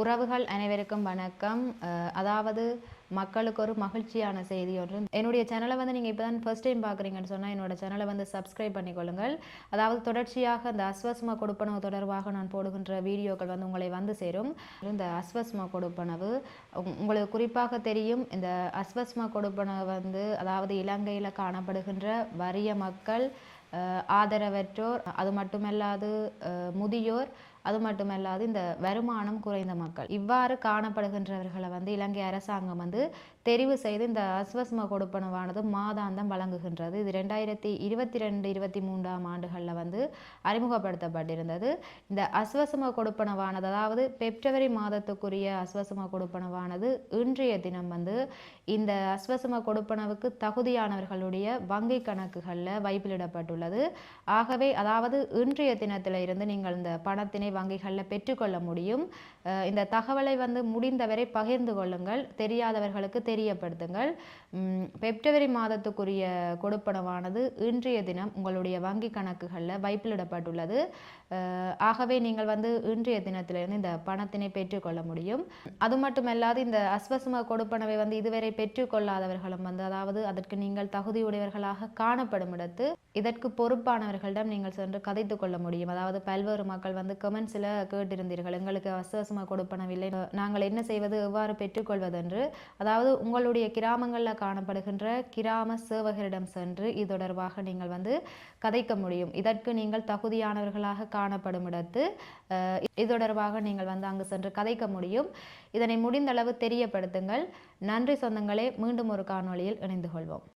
உறவுகள் அனைவருக்கும் வணக்கம். அதாவது மக்களுக்கு ஒரு மகிழ்ச்சியான செய்தி ஒன்று. என்னுடைய சேனலை வந்து நீங்கள் இப்போ தான் ஃபர்ஸ்ட் டைம் பார்க்குறீங்கன்னு சொன்னால் என்னோட சேனலை வந்து சப்ஸ்கிரைப் பண்ணிக்கொள்ளுங்கள். அதாவது தொடர்ச்சியாக இந்த அஸ்வஸ்ம கொடுப்பனவு தொடர்பாக நான் போடுகின்ற வீடியோக்கள் வந்து உங்களை வந்து சேரும். இந்த அஸ்வஸ்ம கொடுப்பனவு உங்களுக்கு குறிப்பாக தெரியும் இந்த அஸ்வஸ்ம கொடுப்பனவு வந்து அதாவது இலங்கையில் காணப்படுகின்ற வறிய மக்கள் ஆதரவற்றோர் அது மட்டுமல்லாது முதியோர் அது மட்டுமல்லாது இந்த வருமானம் குறைந்த மக்கள். இவ்வாறு காணப்படுகின்றவர்களை வந்து இலங்கை அரசாங்கம் வந்து தெரிவு செய்து இந்த அஸ்வஸ்ம கொடுப்பனவானது மாதாந்தம் வழங்குகின்றது. இது ரெண்டாயிரத்தி இருபத்தி ரெண்டு இருபத்தி மூன்றாம் ஆண்டுகளில் வந்து அறிமுகப்படுத்தப்பட்டிருந்தது. இந்த அஸ்வசம கொடுப்பனவானது அதாவது பிப்ரவரி மாதத்துக்குரிய அஸ்வசம கொடுப்பனவானது இன்றைய தினம் வந்து இந்த அஸ்வசம கொடுப்பனவுக்கு தகுதியானவர்களுடைய வங்கி கணக்குகளில் வைப்பிலிடப்பட்டுள்ளது. ஆகவே அதாவது இன்றைய தினத்தில் இருந்து நீங்கள் இந்த பணத்தினை வங்கிகளில் பெற்றுக்கொள்ள முடியும். இந்த தகவலை வந்து முடிந்தவரை பகிர்ந்து கொள்ளுங்கள். தெரியாதவர்களுக்கு தெரியப்படுத்துங்கள். பெப்ரவரி பிப்ரவரி மாதத்துக்குரிய கொடுப்பனவானது இன்றைய தினம் உங்களுடைய வங்கி கணக்குகளில் வைப்பிலிடப்பட்டுள்ளது. ஆகவே நீங்கள் வந்து இன்றைய தினத்திலிருந்து இந்த பணத்தினை பெற்றுக்கொள்ள முடியும். அது மட்டுமல்லாது இந்த அஸ்வசம கொடுப்பனவை வந்து இதுவரை பெற்றுக்கொள்ளாதவர்களும் வந்து அதாவது அதற்கு நீங்கள் தகுதியுடையவர்களாக காணப்படும் இடத்து இதற்கு பொறுப்பானவர்களிடம் நீங்கள் சென்று கதைத்து கொள்ள முடியும். அதாவது பல்வேறு மக்கள் வந்து கமெண்ட்ஸில் கேட்டிருந்தீர்கள். எங்களுக்கு அசவசமாக கொடுப்பனவில்லை. நாங்கள் என்ன செய்வது? எவ்வாறு பெற்றுக்கொள்வதென்று. அதாவது உங்களுடைய கிராமங்களில் காணப்படுகின்ற கிராம சேவகரிடம் சென்று இது தொடர்பாக நீங்கள் வந்து கதைக்க முடியும். இதற்கு நீங்கள் தகுதியானவர்களாக காணப்படும் இடத்து இது தொடர்பாக நீங்கள் வந்து அங்கு சென்று கதைக்க முடியும். இதனை முடிந்தளவு தெரியப்படுத்துங்கள். நன்றி சொந்தங்களே மீண்டும் ஒரு காணொளியில் இணைந்து கொள்வோம்.